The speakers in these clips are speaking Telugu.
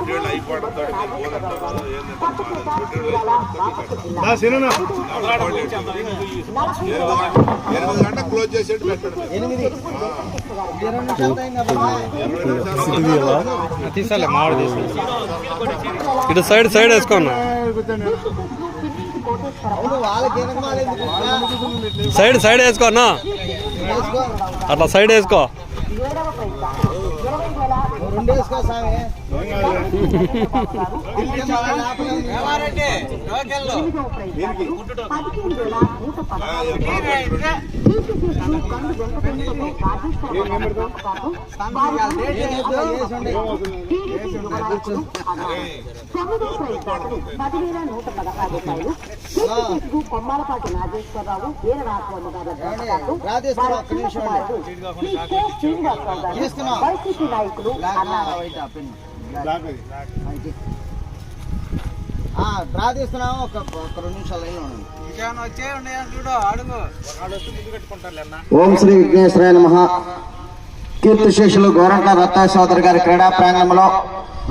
అయిపోవడంతో ఎనిమిది గంటల క్లోజ్ చేసేట్టు పెట్టండి. తీసాలే మామిడి తీసా ఇటు సైడ్ సైడ్ వేసుకోన్నా. సైడ్ సైడ్ వేసుకోన్నా. అట్లా సైడ్ వేసుకో. రెండు వేసుకో స్వామి పదివేల నూట పదహారు రూపాయలు కొమ్మాలపాటి నాగేశ్వరరావు వీరరాఘవమ్మ గారు. శ్రీనివాసరావు. వైసీపీ నాయకులు అన్నారు డ్రా తీస్తున్నాము. ఒక ఒక రెండు నిమిషాలు ఉండండి. ఓం శ్రీ విఘ్నేశ్వరాయ నమ. కీర్తిశేషులు గోరంట్ల రత్న సోదరి గారి క్రీడా ప్రాంగణంలో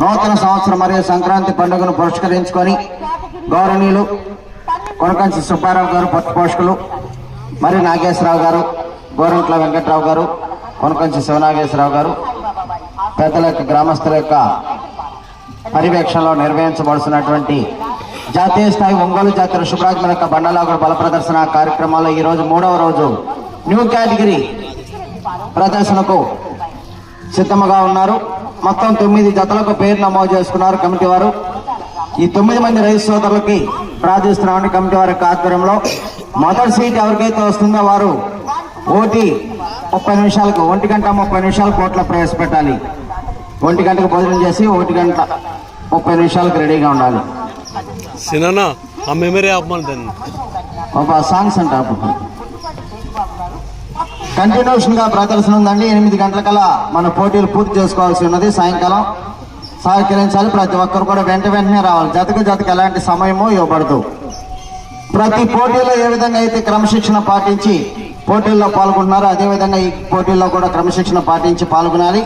నూతన సంవత్సరం మరియు సంక్రాంతి పండుగను పురస్కరించుకొని గౌరవనీయులు కొనకంచి సుబ్బారావు గారు పట్టు పోషకులు మరి నాగేశ్వరరావు గారు గోరంట్ల వెంకట్రావు గారు కొనకంచి శివనాగేశ్వరరావు గారు పెద్దల యొక్క గ్రామస్తుల యొక్క పర్యవేక్షణలో నిర్వహించబడుతున్నటువంటి జాతీయ స్థాయి ఒంగోలు జాతర శుభ్రాజ్మల యొక్క బండలాగుడు బల ప్రదర్శన కార్యక్రమాల్లో ఈ రోజు మూడవ రోజు న్యూ కేటగిరీ ప్రదర్శనకు సిద్ధముగా ఉన్నారు. మొత్తం తొమ్మిది జతలకు పేరు నమోదు చేసుకున్నారు కమిటీ వారు. ఈ తొమ్మిది మంది రైతు సోదరులకి ప్రార్థిస్తున్నామని కమిటీ వారి ఆధ్వర్యంలో. మొదటి సీట్ ఎవరికైతే వస్తుందో వారు ఓటీ ముప్పై నిమిషాలకు ఒంటి గంట ముప్పై నిమిషాలు కోట్ల ప్రవేశపెట్టాలి. ఒంటి గంటకు భోజనం చేసి ఒకటి గంట ముప్పై నిమిషాలకు రెడీగా ఉండాలి. ఆ మెమరీ ఒక సాంగ్స్ అంట కంటిన్యూషన్గా ప్రదర్శన ఉందండి. ఎనిమిది గంటలకల్లా మన పోటీలు పూర్తి చేసుకోవాల్సి ఉన్నది. సాయంకాలం సహకరించాలి. ప్రతి ఒక్కరు కూడా వెంట వెంటనే రావాలి. జతకు జతకు ఎలాంటి సమయమో ఇవ్వబడదు. ప్రతి పోటీలో ఏ విధంగా అయితే క్రమశిక్షణ పాటించి పోటీల్లో పాల్గొంటున్నారో అదే విధంగా ఈ పోటీల్లో కూడా క్రమశిక్షణ పాటించి పాల్గొనాలి.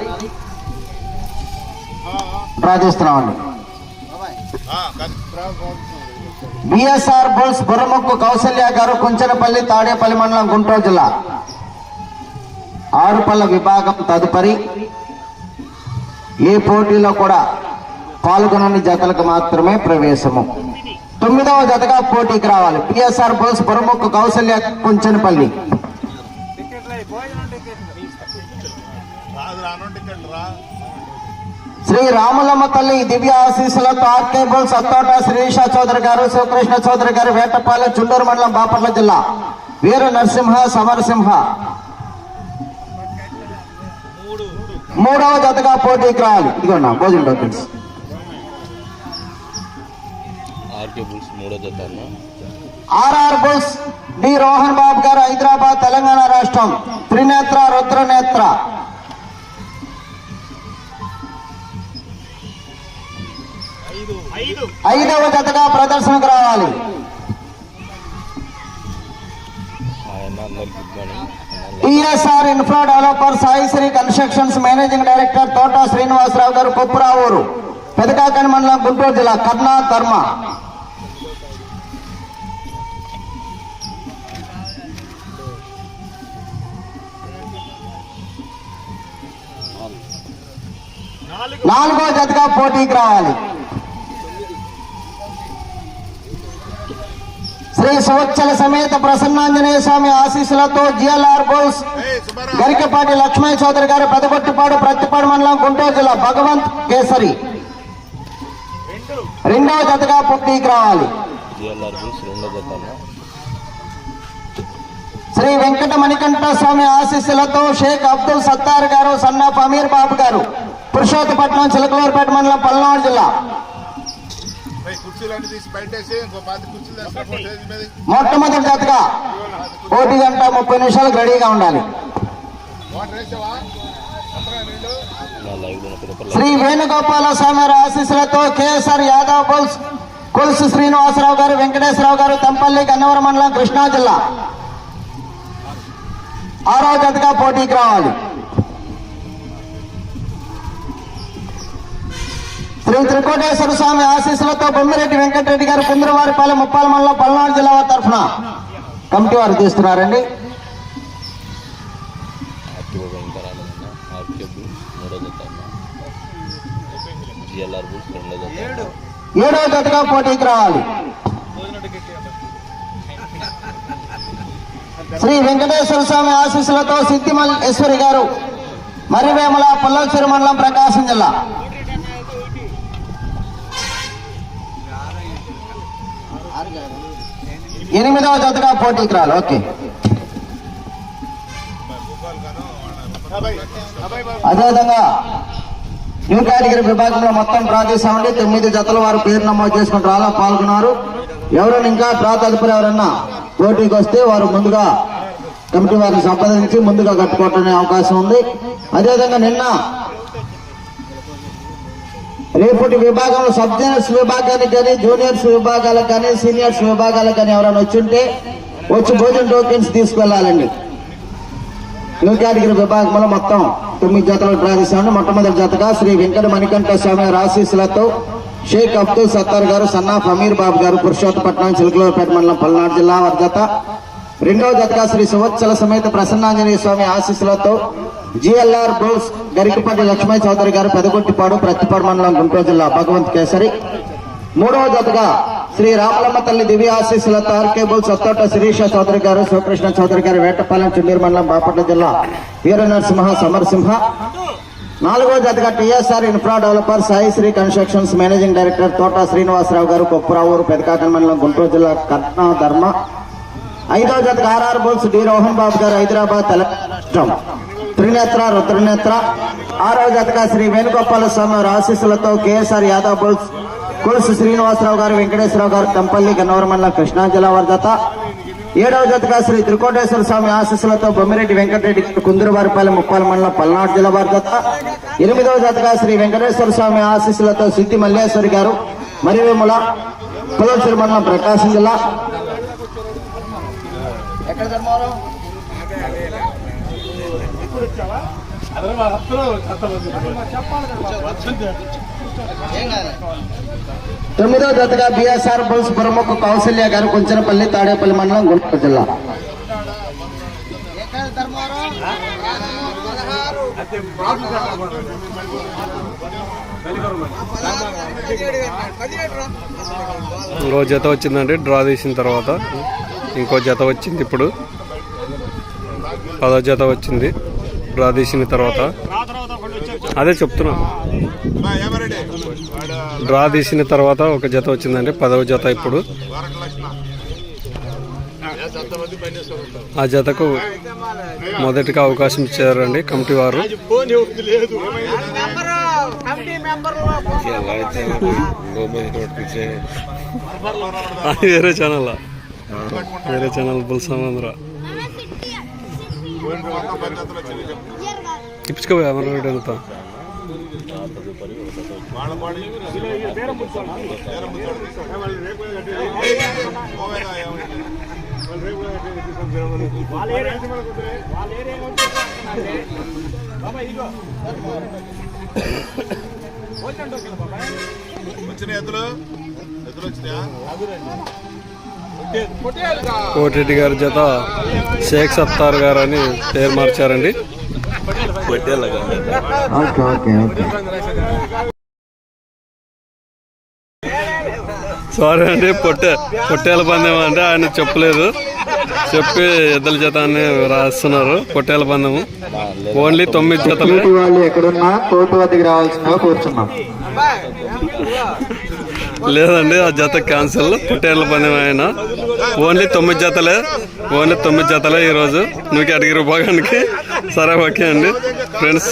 ప్రార్థిస్తున్నామండి. బిఎస్ఆర్ బుల్స్ బుర్రముక్కు కౌశల్య గారు కుంచనపల్లి తాడేపల్లి మండలం గుంటూరు జిల్లా. ఆరుపల్ల విభాగం తదుపరి. ఏ పోటీలో కూడా పాల్గొనని జతలకు మాత్రమే ప్రవేశము. తొమ్మిదవ జతగా పోటీకి రావాలి. PSR bulls Burramukku Kaushalya Kunchanapalli. టికెట్లు శ్రీ రాములమ్మ తల్లి దివ్య ఆశీస్సులతో ఆర్కే బుల్స్ అత్తోట శ్రీషా చౌదరి గారు శివకృష్ణ చౌదరి గారు వేటపాలెం చుండూరు మండలం బాపట్ల జిల్లా. వీర నరసింహ సమరసింహ. మూడవ జతగా పోటీకి రావాలి ఇదిగోండి భోజనం అన్న. RR bulls D. Rohan Babu garu Hyderabad Telangana రాష్ట్రం. త్రినేత్ర రుద్రనేత్ర. ఐదవ జతగా ప్రదర్శనకు రావాలి. TSR infra developer Saisri constructions managing director Thota Srinivasarao garu Koppuravuru Pedakakani మండలం గుంటూరు జిల్లా కర్ణా ధర్మ. నాలుగో జతగా పోటీకి రావాలి. శ్రీ సువచ్చల సమేత ప్రసన్నాంజనేయ స్వామి ఆశీస్సులతో జిఎల్ఆర్ సుబ్బారావు. గరికపాటి లక్ష్మయ్య చౌదరి గారు పెదగొట్టిపాడు ప్రతిపాడు మండలం గుంటూరు జిల్లా భగవంత్ కేసరి. రెండవ జతగా పోటీకి రావాలి. బుల్స్ శ్రీ వెంకట మణికంఠ స్వామి ఆశీస్సులతో షేక్ అబ్దుల్ సత్తార్ గారు సన్నాఫ్ అమీర్ బాబు గారు పురుషోత్తపట్నం చిలకలూరుపేట మండలం పల్నాడు జిల్లా. కుర్చీలన్నీ తీసి బయటేసి ఇంకో పాతి కుర్చీలు వేస్తా స్టేజ్ మీద. మొట్టమొదటి జతగా ఒకటి గంట ముప్పై నిమిషాలకు రెడీగా ఉండాలి. శ్రీ వేణుగోపాల స్వామి వారి ఆశీస్సులతో కేఎస్ఆర్ యాదవ్ బోల్స్ కొలుసు శ్రీనివాసరావు గారు వెంకటేశ్వరరావు గారు తంపల్లి గన్నవరం మండలం కృష్ణా జిల్లా. ఆరో జతగా పోటీకి రావాలి. శ్రీ త్రికోటేశ్వర స్వామి ఆశీస్సులతో బొమ్మిరెడ్డి వెంకటరెడ్డి గారు కుందరవారిపాలెం ముప్పాల మండలం పల్నాడు జిల్లా వారి తరఫున కమిటీ వారు తీస్తున్నారండి ఏడవ జతగా పోటీకి రావాలి. శ్రీ వెంకటేశ్వర స్వామి ఆశీస్సులతో సిద్ధిమల్లేశ్వరి గారు మర్రివేముల పుల్లలచెరు మండలం ప్రకాశం జిల్లా. ఎనిమిదవ జతగా పోటీకి రాలి ఓకే. అదేవిధంగా న్యూ కేటగిరీ విభాగంలో మొత్తం డ్రా చేశామండి తొమ్మిది జతలు వారు పేరు నమోదు చేసుకుని డ్రాలో పాల్గొన్నారు. ఎవరైనా ఇంకా డ్రా తదుపరి ఎవరన్నా పోటీకి వస్తే వారు ముందుగా కమిటీ వారిని సంప్రదించి ముందుగా కట్టుకోవటం అవకాశం ఉంది. అదేవిధంగా నిన్న రేపటి విభాగంలో సబ్ జూనియర్స్ విభాగానికి కానీ జూనియర్స్ విభాగాలకు కానీ సీనియర్స్ విభాగాలకు కానీ ఎవరైనా వచ్చి ఉంటే వచ్చి భోజన టోకెన్స్ తీసుకెళ్ళాలండి. న్యూ కేటగిరీ విభాగంలో మొత్తం తొమ్మిది జతలు డ్రా చేశామండి మొట్టమొదటి జతగా శ్రీ వెంకట మణికంఠ స్వామి ఆశీస్సులతో షేక్ అబ్దుల్ సత్తార్ గారు సన్నాఫ్ అమీర్ బాబు గారు పురుషోత్తపట్నం చిలుకలపేట మండలం పల్నాడు జిల్లా వారి జత. రెండవ జతగా శ్రీ సువత్సల సమేత ప్రసన్నాంజనేయ స్వామి ఆశీస్సులతో జిఎల్ఆర్ బోస్ గరికపల్లి లక్ష్మీ చౌదరి గారు పెదగొట్టిపాడు ప్రతిపాడు మండలం గుంటూరు జిల్లా భగవంత్ కేసరి. మూడవ జతగా శ్రీ రామలమ్మ తల్లి దివ్య ఆశీస్సులతో ఆర్కేబుల్ సత్తోట శిరీష చౌదరి గారు శివకృష్ణ చౌదరి గారు వేటపాలెం చుండీరు మండలం బాపట్ల జిల్లా వీర నరసింహ సమరసింహ. నాలుగవ జతగా TSR infra developer Sai Sri constructions managing director Thota Srinivasarao garu Koppuravuru పెదకాకన్ మండలం గుంటూరు జిల్లా కట్నా ధర్మ. ఐదవ జతగా ఆర్ఆర్ బోల్స్ డి రోహన్ బాబు గారు హైదరాబాద్ తెలంగాణ రాష్ట్రం. త్రినేత్ర రుద్రనేత్ర. ఆరవ జతగా శ్రీ వేణుగోపాల స్వామి వారి ఆశీస్సులతో కేఎస్ఆర్ యాదవ్ బుల్స్ కొలుసు శ్రీనివాసరావు గారు వెంకటేశ్వరరావు గారు కంపల్లి గన్నవర మండలం కృష్ణా జిల్లా వారి జత ఏడవ జతగా శ్రీ త్రికోటేశ్వర స్వామి ఆశీస్సులతో బొమ్మిరెడ్డి వెంకటరెడ్డి కుందరవారిపాలెం ముప్పాల మండలం పల్నాడు జిల్లా వారి జత ఎనిమిదవ జతగా శ్రీ వెంకటేశ్వర స్వామి ఆశీస్సులతో సిద్ధి మల్లేశ్వరి గారు మరివేముల పులసూరు మండలం ప్రకాశం జిల్లా. ఎక్కడ ధర్మవరం తొమ్మిదో జతగా బిఎస్ఆర్ బుల్స్ ప్రముఖ కౌశల్య గారు కొంచెరపల్లి తాడేపల్లి మండలం గుంటూరు జిల్లా. ఇంకో జత వచ్చిందండి డ్రా తీసిన తర్వాత. ఇంకో జత వచ్చింది ఇప్పుడు. పదో జత వచ్చింది. డ్రా తీసిన తర్వాత. అదే చెప్తున్నా. డ్రా తీసిన తర్వాత ఒక జత వచ్చిందండి పదవ జత ఇప్పుడు. ఆ జతకు మొదటిగా అవకాశం ఇచ్చారండి కమిటీ వారు. వేరే ఛానల్? వేరే ఛానల్ బుల్సామంద్ర మొత్తం పద్ధతులు వచ్చింది చెప్పు ఇప్పించుకోపోయి అమర్ వీడియో అంతా వాళ్ళ బాడీ వేరే ముచ్చాడు. పోవేదా వచ్చిన ఎద్దులు ఎద్దులు వచ్చినాయా కోటిరెడ్డి గారి జత షేక్ సత్తార్ గారు అని పేరు మార్చారండి. సారీ అండి పొట్టె పొట్టేల పందెం అంటే ఆయన చెప్పలేదు. చెప్పి ఎద్దల జత అని రాస్తున్నారు పొట్టేల పందెము ఓన్లీ తొమ్మిది జతలు. వాళ్ళు ఎక్కడున్నా కోర్టు వద్దకు రావాల్సిందిగా కూర్చున్నాం. లేదండి ఆ జత క్యాన్సిల్ పొట్టేళ్ళ పని ఆయన. ఓన్లీ తొమ్మిది జతలే. ఓన్లీ తొమ్మిది జతలే ఈరోజు. నువ్వు అడిగి రూపాయకి సరే ఓకే అండి. ఫ్రెండ్స్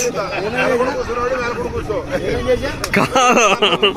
కాదు.